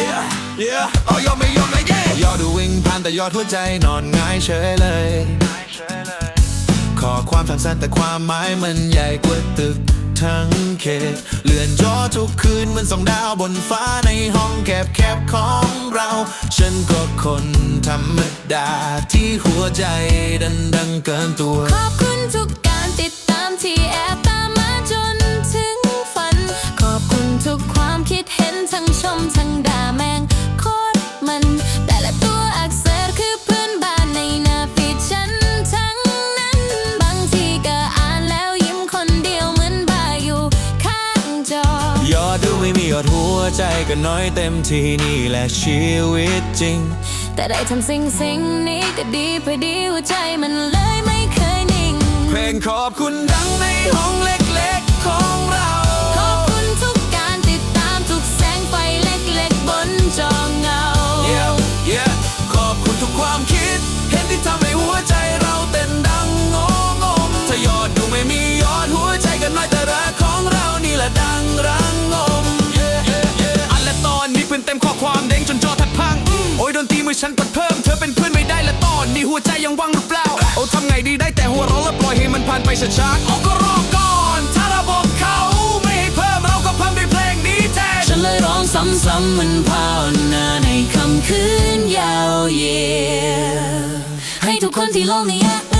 Yeah Yeah เอายอมไม่ยอมเลยเย่ยอดดูวิ่งผ่านแต่ยอดหัวใจนอนง่ายเฉยเลย ขอความสั้นๆแต่ความหมายมันใหญ่กว่าตึก ทั้งเขต เลื่อนจอทุกคืนเหมือนสองดาวบนฟ้าในห้องแคบๆของเรา ฉันก็คนธรรมดาที่หัวใจดันดังเกินตัว ขอบคุณทุก ยอดดูไม่มียอดหัวใจก็น้อยเต็มทีนี่แหละชีวิตจริง แต่ได้ทำสิ่งสิ่งนี้ก็ดีพอดีหัวใจมันเลยไม่เคยนิ่ง เพลงขอบคุณดังในห้องเล็กๆของเรา ขอบคุณทุกการติดตามทุกแสงไฟเล็กๆบนจอเงา Yeah Yeah ขอบคุณทุกความคิด เห็นที่ทำให้หัวใจ อเป็นเพื่อนไม่ได้และตอนนี้หัวใจยังว่างหรือเปล่า โอ้ทำไงดีได้แต่หัวเราะและปล่อยให้มันผ่านไปช้าๆเอาก็รอก่อน ถ้าเราบอกเขาไม่ให้เพิ่มเราก็เพิ่มด้วยเพลงนี้แทนฉันเลยร้องซ้ำๆมันภาวนาในค่ำคืนยาวเย็นให้ทุกคนที่โลกนี้